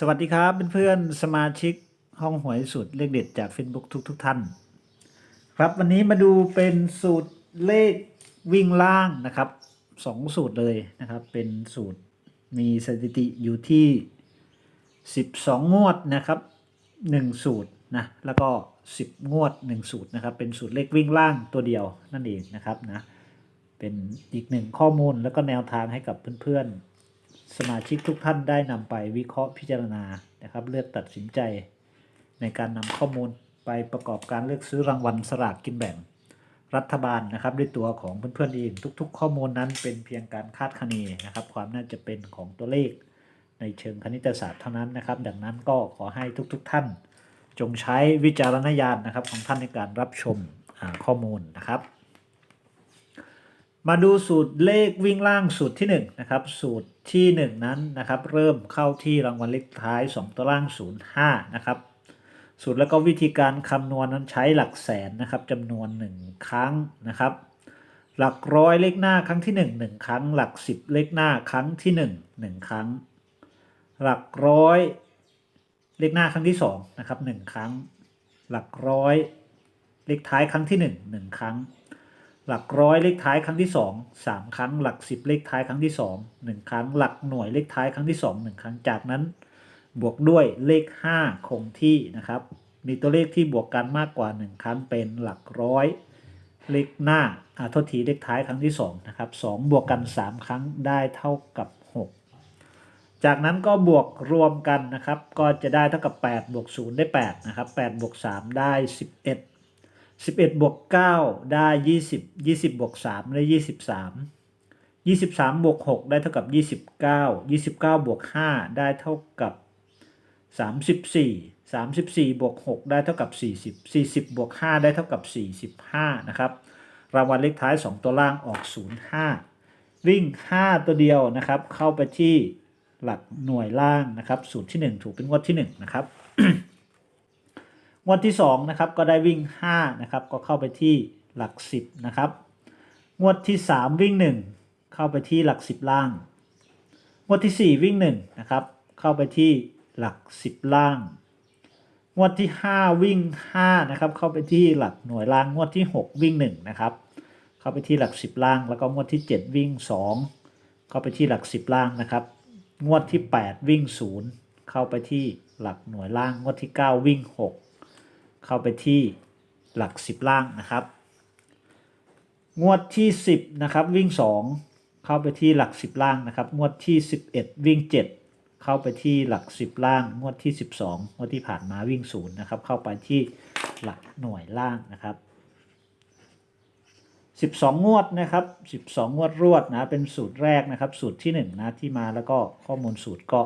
สวัสดีครับเพื่อนๆสมาชิกห้องหวยสูตรเลขเด็ดจาก Facebook ทุกทุกๆท่าน ครับวันนี้มาดูเป็นสูตรเลขวิ่งล่างนะครับสองสูตรเลยนะครับ เป็นสูตรมีสถิติอยู่ที่ 12 งวดนะครับ 1 สูตรนะแล้วก็ 10 งวด 1 สูตรนะครับ เป็นสูตรเลขวิ่งล่างตัวเดียวนั่นเองนะครับนะเป็นอีกหนึ่งข้อมูลแล้วก็แนวทางให้กับเพื่อนๆ สมาชิกทุกท่านได้นำไปวิเคราะห์พิจารณานะครับ เลือกตัดสินใจ ในการนำข้อมูลไปประกอบการเลือกซื้อรางวัลสลากกินแบ่ง รัฐบาลนะครับด้วยตัวของเพื่อนๆเองทุก ๆ ข้อมูลนั้นเป็นเพียงการคาดคะเนนะครับ ความน่าจะเป็นของตัวเลข ในเชิงคณิตศาสตร์เท่านั้นนะครับ ดังนั้นก็ขอให้ทุก ๆท่าน จงใช้วิจารณญาณนะครับของท่านในการรับชมข้อมูลนะครับ มาดูสูตรเลขวิ่งล่างสูตรที่1นะครับสูตรที่ 1 นั้นนะครับ เริ่มเข้าที่รางวัลเลขท้าย 2 ตัวล่าง 05 นะครับสูตรแล้วก็วิธีการคำนวณนั้นใช้หลักแสนนะครับจำนวน 1 ครั้งนะครับ หลักร้อยเลขหน้าครั้งที่ 1 1 ครั้ง หลัก 10 เลขหน้าครั้งที่ 1 1 ครั้ง หลักร้อยเลขหน้าครั้งที่2นะครับ1ครั้ง หลักร้อยเลขท้ายครั้งที่ 1 1 ครั้ง หลักร้อยเลขท้ายครั้งที่สองสามครั้ง หลักสิบเลขท้ายครั้งที่สองหนึ่งครั้ง หลักหน่วยเลขท้ายครั้งที่สองหนึ่งครั้ง จากนั้น บวกด้วยเลขห้าคงที่นะครับ มีตัวเลขที่บวกกันมากกว่าหนึ่งครั้งเป็นหลักร้อยเลขหน้าอ่าทษทีเลขท้ายครั้งที่สองนะครับสองบวกกันสามครั้งได้เท่ากับหกจากนั้นก็บวกรวมกันนะครับ ก็จะได้เท่ากับ8บวก0ได้8นะครับ8บวก3ได้ 11 11บวก9ได้ 20 20บวก3ได้ 23 23บวก6ได้เท่ากับ 29 29บวก5ได้เท่ากับ 34 34บวก6ได้เท่ากับ 40 40บวก5ได้เท่ากับ 45 นะครับ รางวัลเลขท้าย 2 ตัวล่างออก 05 วิ่ง 5 ตัวเดียวนะครับ เข้าไปที่หลักหน่วยล่างนะครับ สูตรที่ 1 ถูกเป็นงวดที่ 1 นะครับ งวดที่2นะครับก็ได้วิ่ง5นะครับก็เข้าไปที่หลัก 10นะครับงวดที่ 3 วิ่ง 1 เข้าไปที่หลัก 10 ล่าง งวดที่ 4 วิ่ง1นะครับเข้าไปที่หลัก 10 ล่าง งวดที่ 5 วิ่ง5นะครับเข้าไปที่หลักหน่วยล่างงวดที่ 6 วิ่ง1นะครับเข้าไปที่หลัก 10 ล่าง แล้วก็งวดที่ 7 วิ่ง 2 เข้าไปที่หลัก 10 ล่างนะครับ งวดที่ 8 วิ่ง 0 เข้าไปที่หลักหน่วยล่าง งวดที่ 9 วิ่ง 6 เข้าไปที่หลัก 10 ล่างนะครับ งวดที่ 10 นะครับ วิ่ง 2 เข้าไปที่หลัก 10 ล่างนะครับ งวดที่ 11 วิ่ง 7 เข้าไปที่หลัก 10 ล่าง งวดที่ 12 งวดที่ผ่านมาวิ่ง0นะครับ เข้าไปที่หลักหน่วยล่างนะครับ 12 งวดนะครับ 12 งวดรวดนะ เป็นสูตรแรกนะครับ สูตรที่1นะที่มาแล้วก็ข้อมูลสูตรก็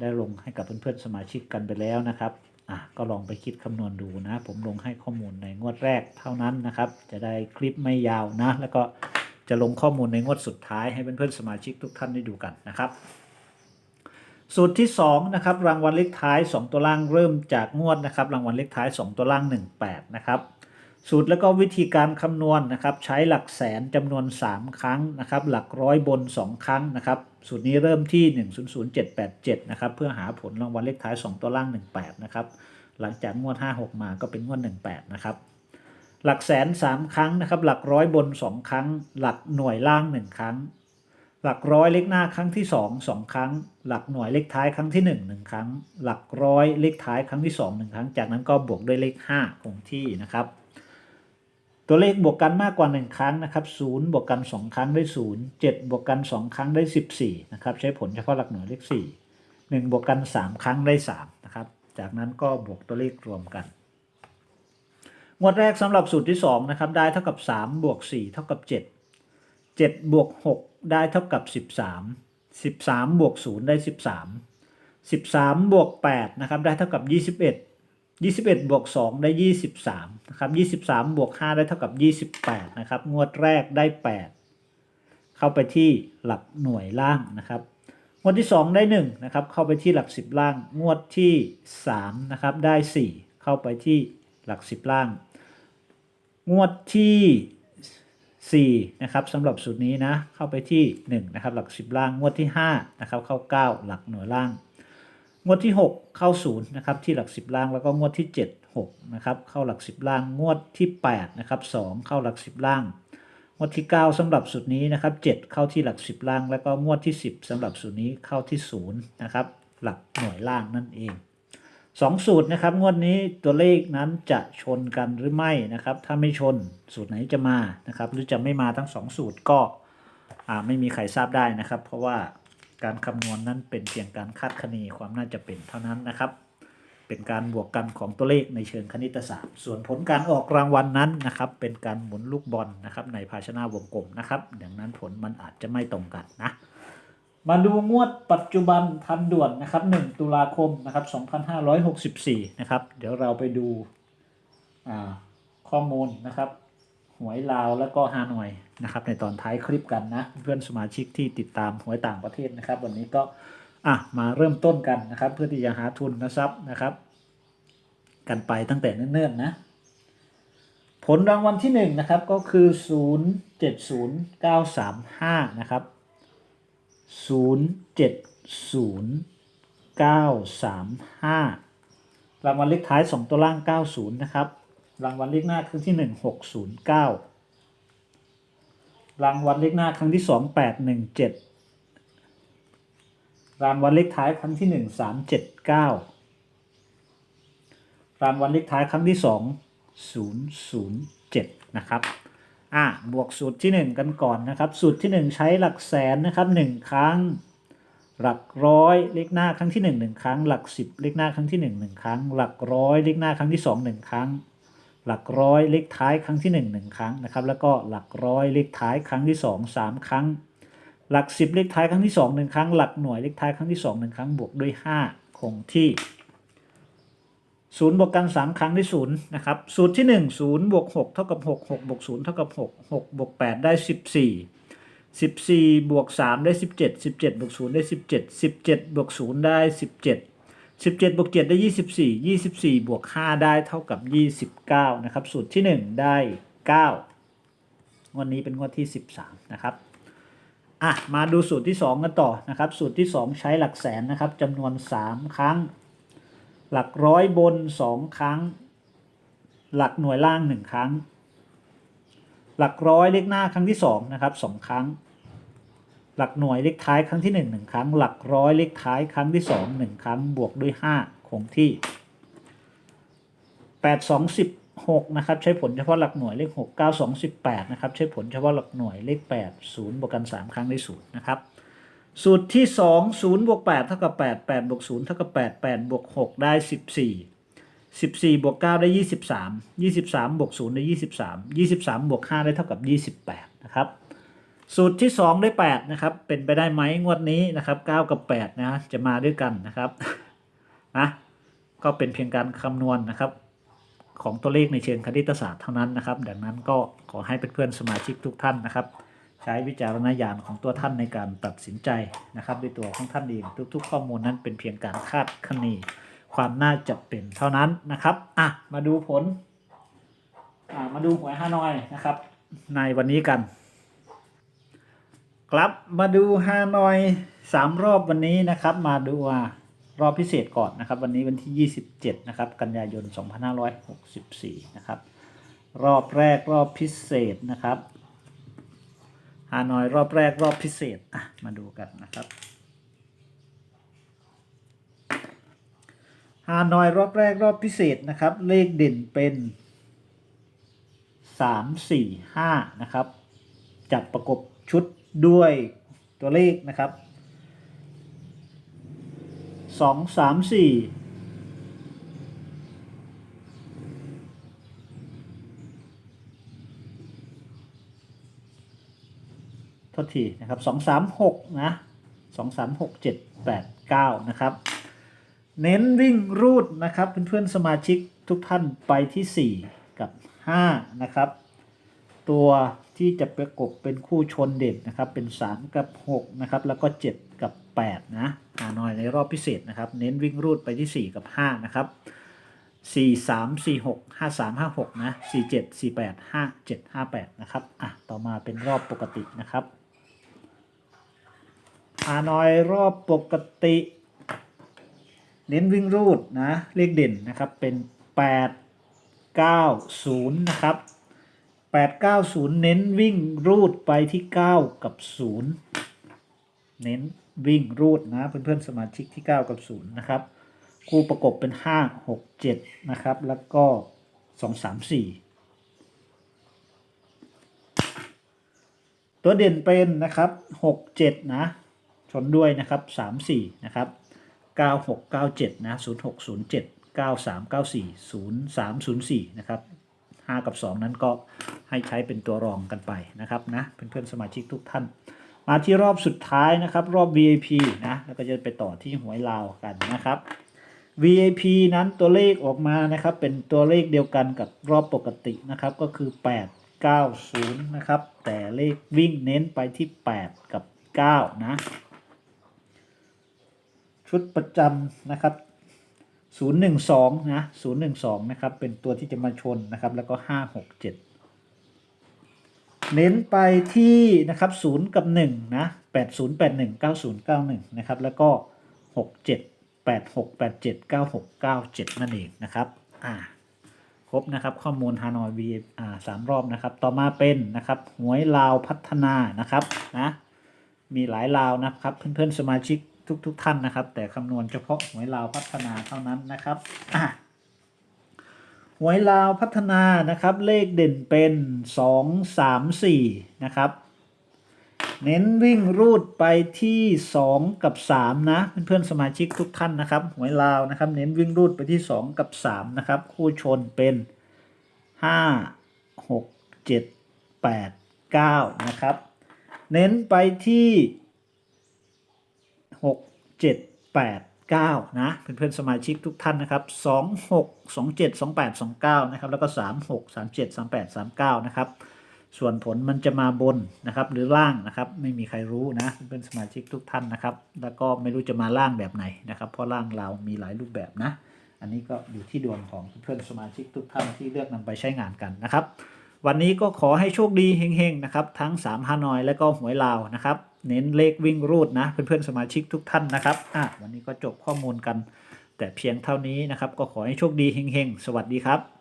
ได้ลงให้กับเพื่อนๆสมาชิกกันไปแล้วนะครับ อะก็ลองไปคิดคำนวณดูนะ ผมลงให้ข้อมูลในงวดแรกเท่านั้นนะครับ จะได้คลิปไม่ยาวนะ แล้วก็จะลงข้อมูลในงวดสุดท้ายให้เพื่อนๆสมาชิกทุกท่านได้ดูกันนะครับสูตรที่2นะครับรางวัลเลขท้าย 2 ตัวล่างเริ่มจากงวดนะครับรางวัลเลขท้าย 2 ตัวล่าง 18 นะครับ สูตรแล้วก็วิธีการคำนวณนะครับ ใช้หลักแสนจำนวน 3 ครั้งนะครับ หลักร้อยบน 2 ครั้งนะครับ สูตรนี้เริ่มที่ 100787 นะครับ เพื่อหาผลรางวัลเลขท้าย 2 ตัวล่าง 18 นะครับ หลังจากงวด 56 มาก็เป็นงวด 18 นะครับ หลักแสน 3 ครั้งนะครับ หลักร้อยบน 2 ครั้ง หลักหน่วยล่าง 1 ครั้ง หลักร้อยเลขหน้าครั้งที่ 2 2 ครั้ง หลักหน่วยเลขท้ายครั้งที่ 1 1 ครั้ง หลักร้อยเลขท้ายครั้งที่ 2 1 ครั้ง จากนั้นก็บวกด้วยเลข5คงที่นะครับ ตัวเลขบวกกันมากกว่า 1 ครั้งนะครับ0บวกกัน 2 ครั้งได้ 0 7 บวกกัน 2 ครั้งได้ 14นะครับใช้ผลเฉพาะหลักหน่วยเลข 4 1 บวกกัน 3 ครั้งได้3นะครับจากนั้นก็บวกตัวเลขรวมกัน งวดแรกสำหรับสูตรที่2นะครับได้เท่ากับ 3 บวก 4 เท่ากับ 7 7 บวก 6 ได้เท่ากับ 13 13 บวก 0 ได้ 13 13 บวก 8 นะครับ ได้เท่ากับ 21 21บวก2ได้ 23นะครับ23บวก5ได้เท่ากับ 28นะครับงวดแรกได้ 8 เข้าไปที่หลักหน่วยล่างนะครับงวดที่ 2 ได้1นะครับเข้าไปที่หลัก 10 ล่าง งวดที่3นะครับได้ 4 เข้าไปที่หลัก 10 ล่าง งวดที่4นะครับสำหรับสูตรนี้นะเข้าไปที่1นะครับหลัก 10 ล่าง งวดที่5นะครับเข้า 9 หลักหน่วยล่าง งวดที่ 6 เข้า0นย์นะครับที่หลัก 10 ล่างแล้วก็งวดที่ 7 6นะครับเข้าหลัก 10 ล่างงวดที่8นะครับ2เข้าหลัก 10 ล่าง งวดที่ 9สำหรับสูตรนี้นะครับ7เข้าที่หลัก 10 ล่าง แล้วก็งวดที่ 10สำหรับสูตรนี้เข้าที่0นะครับหลักหน่วยล่างนั่นเองสองสูตรนะครับงวดนี้ตัวเลขนั้นจะชนกันหรือไม่นะครับ ถ้าไม่ชนสูตรไหนจะมานะครับ หรือจะไม่มาทั้งสองสูตรก็ไม่มีใครทราบได้นะครับ เพราะว่า การคำนวณนั้นเป็นเพียงการคาดคะเนความน่าจะเป็นเท่านั้นนะครับ เป็นการบวกกันของตัวเลขในเชิงคณิตศาสตร์ ส่วนผลการออกรางวัลนนั้นนะครับ เป็นการหมุนลูกบอลนะครับ ในภาชนะวงกลมนะครับดังนั้นผลมันอาจจะไม่ตรงกันนะ มาดูงวดปัจจุบันทันด่วนนะครับ 1 ตุลาคมนะครับ2564 นะครับ เดี๋ยวเราไปดูข้อมูลนะครับ หวยลาวแล้วก็ฮานอยนะครับ ในตอนท้ายคลิปกันนะ เพื่อนสมาชิกที่ติดตามหวยต่างประเทศนะครับ วันนี้ก็อะมาเริ่มต้นกันนะครับ เพื่อที่จะหาทุนนะครับนะครับ กันไปตั้งแต่เนิ่นๆนะ ผลรางวัลที่หนึ่งนะครับก็คือ 070935 นะครับ 070935 รางวัลเลขท้าย 2 ตัวล่าง 90 นะครับ รางวัลเลขหน้าครั้งที่1 609รางวัลเลขหน้าครั้งที่2 817รางวัลเลขท้ายครั้งที่1 379รางวัลเลขท้ายครั้งที่2 007นะครับอะบวกสูตรที่ 1 กันก่อนนะครับ สูตรที่ 1 ใช้หลักแสนนะครับ 1 ครั้ง หลักร้อยเลขหน้าครั้งที่ 1 1 ครั้ง หลัก 10 เลขหน้าครั้งที่ 1 1 ครั้ง หลักร้อยเลขหน้าครั้งที่ 2 1 ครั้ง หลักร้อยเลขท้ายครั้งที่ 1 1 ครั้งนะครับ แล้วก็หลักร้อยเลขท้ายครั้งที่ 2 3 ครั้ง หลัก 10 เลขท้ายครั้งที่ 2 1 ครั้ง หลักหน่วยเลขท้ายครั้งที่ 2 1 ครั้ง บวกด้วย 5 คงที่ศูนย์บวกกัน 3 ครั้งได้ศูนย์นะครับ สูตรที่1 0บวก6เท่ากับ6 6บวก0เท่ากับ6 6บวก8ได้ 14 14บวก3ได้ 17 17บวก0ได้ 17 17บวก0ได้ 17 17บวก7ได้ 24 24 บวก 5 ได้เท่ากับ 29 นะครับ สูตรที่ 1 ได้9วันนี้เป็นงวดที่ 13 นะครับ อะ มาดูสูตรที่ 2 กันต่อนะครับ สูตรที่ 2 ใช้หลักแสนนะครับจำนวน 3 ครั้ง หลักร้อยบน 2 ครั้ง หลักหน่วยล่าง 1 ครั้ง หลักร้อยเลขหน้าครั้งที่2นะครับ 2 ครั้ง หลักหน่วยเลขท้ายครั้งที่1 1ครั้ง หลักร้อยเลขท้ายครั้งที่ 2 1 ครั้งบวกด้วย 5 คงที่ 8 2 6นะครับ ใช้ผลเฉพาะหลักหน่วยเลข 6 9 2 18นะครับ ใช้ผลเฉพาะหลักหน่วยเลข 8 0บวกกัน 3 ครั้งได้0นะครับสูตรที่ 2 0บวก8เท่ากับ8 8บวก0เท่ากับ8 8บวก6ได้ 14 14บวก9ได้ 23 23บวก0ได้ 23 23บวก5ได้เท่ากับ 28 นะครับ สูตรที่ 2 ได้ 8 นะครับ เป็นไปได้ไหมงวดนี้นะครับ 9 กับ 8 นะ จะมาด้วยกันนะครับนะก็เป็นเพียงการคำนวณนะครับ ของตัวเลขในเชิงคณิตศาสตร์เท่านั้นนะครับ ดังนั้นก็ขอให้เพื่อนๆสมาชิกทุกท่านนะครับ ใช้วิจารณญาณของตัวท่านในการตัดสินใจนะครับ ด้วยตัวของท่านเองทุก ๆ ข้อมูลนั้นเป็นเพียงการคาดคะเนความน่าจะเป็นเท่านั้นนะครับอะมาดูผลอะมาดูหวยฮานอยนะครับ ในวันนี้กัน ครับมาดูฮานอยสามรอบวันนี้นะครับ มาดูอะรอบพิเศษก่อนนะครับ วันนี้วันที่ 27 นะครับ กันยายน 2564 นะครับ รอบแรกรอบพิเศษนะครับฮานอยรอบแรกรอบพิเศษอะมาดูกันนะครับฮานอยรอบแรกรอบพิเศษนะครับ เลขเด่นเป็นสามสี่ห้านะครับ จับประกบชุด ด้วยตัวเลขนะครับสองสามสี่ทษทีนะครับสองสามหกนะสองสามหกเจ็ดแปดเก้านะครับ เน้นวิ่งรูดนะครับเพื่อนๆสมาชิกทุกท่านไปที่4กับ5นะครับ ตัวที่จะประกบเป็นคู่ชนเด่นนะครับ เป็น 3 กับ 6 นะครับ แล้วก็ 7 กับ 8 นะหาน่อยในรอบพิเศษนะครับ เน้นวิ่งรูดไปที่ 4 กับ 5 นะครับ 4 3 4 6 5 3 5 6 นะ 4 7 4 8 5 7 5 8 นะครับ อะ ต่อมาเป็นรอบปกตินะครับฮานอยรอบปกติ เน้นวิ่งรูดนะ เลขเด่นนะครับ เป็น 8 9 0 นะครับ 8 9 0 เน้นวิ่งรูดไปที่ 9 กับ 0 เน้นวิ่งรูดนะเพื่อนๆสมาชิกที่ 9 กับ 0 นะครับ คู่ประกบเป็น 5 6 7 นะครับ แล้วก็ 2 3 4 ตัวเด่นเป็นนะครับ 6 7 นะ ชนด้วยนะครับ 3 4 นะครับ 9 6 9 7 นะ 0 6 0 7 9 3 9 4 0 3 0 4 นะครับ 5 กับ 2 นั้นก็ให้ใช้เป็นตัวรองกันไปนะครับนะเพื่อนๆสมาชิกทุกท่าน มาที่รอบสุดท้ายนะครับ รอบ VIP นะแล้วก็จะไปต่อที่หวยลาวกันนะครับ VIP นั้นตัวเลขออกมานะครับ เป็นตัวเลขเดียวกันกับรอบปกตินะครับ ก็คือ 8 9 0 นะครับ แต่เลขวิ่งเน้นไปที่ 8 กับ 9 นะ ชุดประจำนะครับ 012 นะ 012 นะครับ เป็นตัวที่จะมาชนนะครับ แล้วก็ 567 เน้นไปที่นะครับ 0 กับ 1 นะ 8081 9091 นะครับ แล้วก็ 67 86 87 96 97 นั่นเองนะครับ อ่า ครบนะครับ ข้อมูลฮานอย V อ่าสามรอบนะครับ ต่อมาเป็นนะครับหวยลาวพัฒนานะครับ นะ มีหลายลาวนะครับ เพื่อนๆสมาชิก ทุกๆทท่านนะครับ แต่คำนวณเฉพาะหวยลาวพัฒนาเท่านั้นนะครับหวยลาวพัฒนานะครับ เลขเด่นเป็นสองสามสี่นะครับ เน้นวิ่งรูดไปที่สองกับสามนะเพื่อนๆสมาชิกทุกท่านนะครับหวยลาวนะครับ เน้นวิ่งรูดไปที่สองกับสามนะครับ คู่ชนเป็นห้าหกเจ็ดแปดเก้านะครับ เน้นไปที่ หกเจ็ดแปดเก้านะเพื่อนๆสมาชิกทุกท่านนะครับสองหกสองเจ็ดสองแปดสองเก้านะครับ แล้วก็สามหกสามเจ็ดสามแปดสามเก้านะครับ ส่วนผลมันจะมาบนนะครับ หรือล่างนะครับ ไม่มีใครรู้นะเพื่อนๆสมาชิกทุกท่านนะครับ แล้วก็ไม่รู้จะมาล่างแบบไหนนะครับ เพราะล่างเรามีหลายรูปแบบนะ อันนี้ก็อยู่ที่ดวงของเพื่อนๆสมาชิกทุกท่านที่เลือกนำไปใช้งานกันนะครับ วันนี้ก็ขอให้โชคดีเฮงๆนะครับทั้ง3ฮานอยและก็หวยลาวนะครับ เน้นเลขวิ่งรูดนะ เพื่อนๆสมาชิกทุกท่านนะครับอะวันนี้ก็จบข้อมูลกัน แต่เพียงเท่านี้นะครับ ก็ขอให้โชคดีเฮงๆสวัสดีครับ